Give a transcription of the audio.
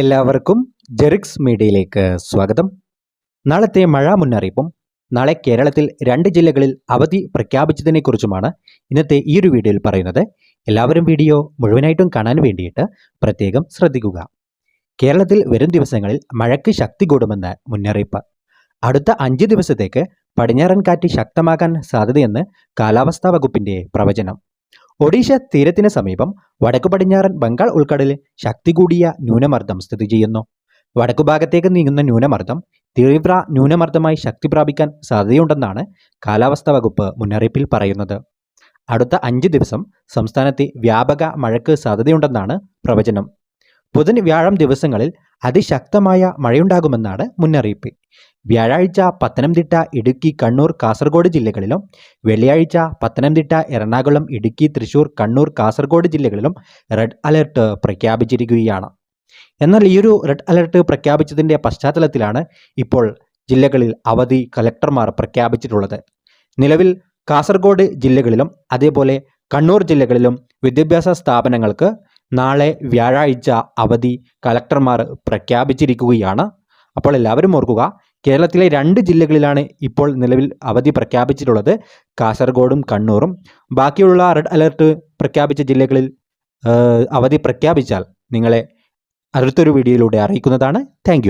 എല്ലാവർക്കും ജെറിക്സ് മീഡിയയിലേക്ക് സ്വാഗതം. നാളത്തെ മഴ മുന്നറിയിപ്പും നാളെ കേരളത്തിൽ രണ്ട് ജില്ലകളിൽ അവധി പ്രഖ്യാപിച്ചതിനെ കുറിച്ചുമാണ് ഇന്നത്തെ ഈ ഒരു വീഡിയോയിൽ പറയുന്നത്. എല്ലാവരും വീഡിയോ മുഴുവനായിട്ടും കാണാൻ വേണ്ടിയിട്ട് പ്രത്യേകം ശ്രദ്ധിക്കുക. കേരളത്തിൽ വരും ദിവസങ്ങളിൽ മഴയ്ക്ക് ശക്തി കൂടുമെന്ന് മുന്നറിയിപ്പ്. അടുത്ത അഞ്ച് ദിവസത്തേക്ക് പടിഞ്ഞാറൻ കാറ്റ് ശക്തമാകാൻ സാധ്യതയെന്ന് കാലാവസ്ഥാ വകുപ്പിന്റെ പ്രവചനം. ഒഡീഷ തീരത്തിന് സമീപം വടക്കു പടിഞ്ഞാറൻ ബംഗാൾ ഉൾക്കടലിൽ ശക്തി കൂടിയ ന്യൂനമർദ്ദം സ്ഥിതി ചെയ്യുന്നു. വടക്കുഭാഗത്തേക്ക് നീങ്ങുന്ന ന്യൂനമർദ്ദം തീവ്ര ന്യൂനമർദ്ദമായി ശക്തി പ്രാപിക്കാൻ സാധ്യതയുണ്ടെന്നാണ് കാലാവസ്ഥാ വകുപ്പ് മുന്നറിയിപ്പിൽ പറയുന്നത്. അടുത്ത അഞ്ച് ദിവസം സംസ്ഥാനത്തെ വ്യാപക മഴയ്ക്ക് സാധ്യതയുണ്ടെന്നാണ് പ്രവചനം. ബുധൻ വ്യാഴം ദിവസങ്ങളിൽ അതിശക്തമായ മഴയുണ്ടാകുമെന്നാണ് മുന്നറിയിപ്പ്. വ്യാഴാഴ്ച പത്തനംതിട്ട ഇടുക്കി കണ്ണൂർ കാസർഗോഡ് ജില്ലകളിലും വെള്ളിയാഴ്ച പത്തനംതിട്ട എറണാകുളം ഇടുക്കി തൃശൂർ കണ്ണൂർ കാസർഗോഡ് ജില്ലകളിലും റെഡ് അലർട്ട് പ്രഖ്യാപിച്ചിരിക്കുകയാണ്. എന്നാൽ ഈയൊരു റെഡ് അലർട്ട് പ്രഖ്യാപിച്ചതിന്റെ പശ്ചാത്തലത്തിലാണ് ഇപ്പോൾ ജില്ലകളിൽ അവധി കലക്ടർമാർ പ്രഖ്യാപിച്ചിട്ടുള്ളത്. നിലവിൽ കാസർഗോഡ് ജില്ലകളിലും അതേപോലെ കണ്ണൂർ ജില്ലകളിലും വിദ്യാഭ്യാസ സ്ഥാപനങ്ങൾക്ക് നാളെ വ്യാഴാഴ്ച അവധി കലക്ടർമാർ പ്രഖ്യാപിച്ചിരിക്കുകയാണ്. അപ്പോൾ എല്ലാവരും ഓർക്കുക കേരളത്തിലെ രണ്ട് ജില്ലകളിലാണ് ഇപ്പോൾ നിലവിൽ അവധി പ്രഖ്യാപിച്ചിട്ടുള്ളത്. കാസർഗോഡും കണ്ണൂറും ബാക്കിയുള്ള റെഡ് അലർട്ട് പ്രഖ്യാപിച്ച ജില്ലകളിൽ അവധി പ്രഖ്യാപിച്ചാൽ നിങ്ങളെ അടുത്തൊരു വീഡിയോയിലൂടെ അറിയിക്കുന്നതാണ്. താങ്ക്